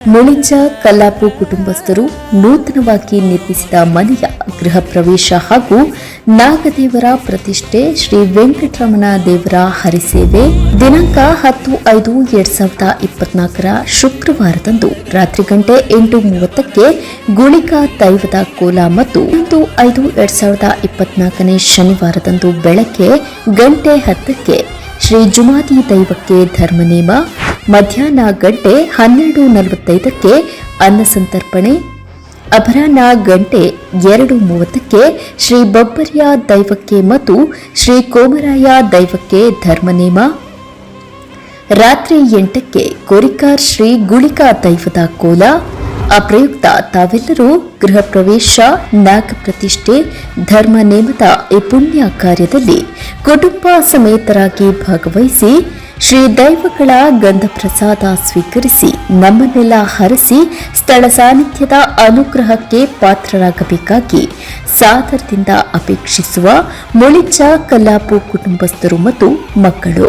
ಮುಳಿಂಜ ಕಲ್ಲಾಪು ಕುಟುಂಬಸ್ಥರು ನೂತನವಾಗಿ ನಿರ್ಮಿಸಿದ ಮನೆಯ ಗೃಹ ಪ್ರವೇಶ ಹಾಗೂ ನಾಗದೇವರ ಪ್ರತಿಷ್ಠೆ ಶ್ರೀ ವೆಂಕಟರಮಣ ದೇವರ ಹರಿಸೇವೆ. ದಿನಾಂಕ ಹತ್ತು ಐದು ಎರಡ್ ಸಾವಿರದ ಇಪ್ಪತ್ನಾಲ್ಕರ ಶುಕ್ರವಾರದಂದು ರಾತ್ರಿ ಗಂಟೆ ಎಂಟು ಮೂವತ್ತಕ್ಕೆ ಗುಳಿಕಾ ದೈವದ ಕೋಲ ಮತ್ತು ಒಂದು ಐದು ಎರಡ್ ಸಾವಿರದ ಇಪ್ಪತ್ನಾಲ್ಕನೇ ಶನಿವಾರದಂದು ಬೆಳಗ್ಗೆ ಗಂಟೆ ಹತ್ತಕ್ಕೆ ಶ್ರೀ ಜುಮಾದಿ ದೈವಕ್ಕೆ ಧರ್ಮನೇಮ. ಮಧ್ಯಾಹ್ನ ಗಂಟೆ ಹನ್ನೆರಡು ನಲವತ್ತೈದಕ್ಕೆ ಅನ್ನಸಂತರ್ಪಣೆ ಅಪರಾಹ್ನ ಗಂಟೆ ಎರಡು ಮೂವತ್ತಕ್ಕೆ ಶ್ರೀ ಬಬ್ಬರ್ಯ ದೈವಕ್ಕೆ ಮತ್ತು ಶ್ರೀ ಕೋಮರಾಯ ದೈವಕ್ಕೆ ಧರ್ಮನೇಮ ರಾತ್ರಿ ಎಂಟಕ್ಕೆ ಕೋರಿಕಾರ್ ಶ್ರೀ ಗುಳಿಕಾ ದೈವದ ಕೋಲ. ಅಪ್ರಯುಕ್ತ ಪ್ರಯುಕ್ತ ತಾವೆಲ್ಲರೂ ಗೃಹ ಪ್ರವೇಶ, ನಾಗ ಪ್ರತಿಷ್ಠೆ, ಧರ್ಮ ನೇಮದ ಈ ಪುಣ್ಯ ಕಾರ್ಯದಲ್ಲಿ ಕುಟುಂಬ ಸಮೇತರಾಗಿ ಭಾಗವಹಿಸಿ ಶ್ರೀ ದೈವಗಳ ಗಂಧ ಪ್ರಸಾದ ಸ್ವೀಕರಿಸಿ ನಮ್ಮನ್ನೆಲ್ಲ ಹರಸಿ ಸ್ಥಳ ಸಾನ್ನಿಧ್ಯದ ಅನುಗ್ರಹಕ್ಕೆ ಪಾತ್ರರಾಗಬೇಕಾಗಿ ಸಾದರದಿಂದ ಅಪೇಕ್ಷಿಸುವ ಮುಳಿಚ ಕಲ್ಲಾಪು ಕುಟುಂಬಸ್ಥರು ಮತ್ತು ಮಕ್ಕಳು.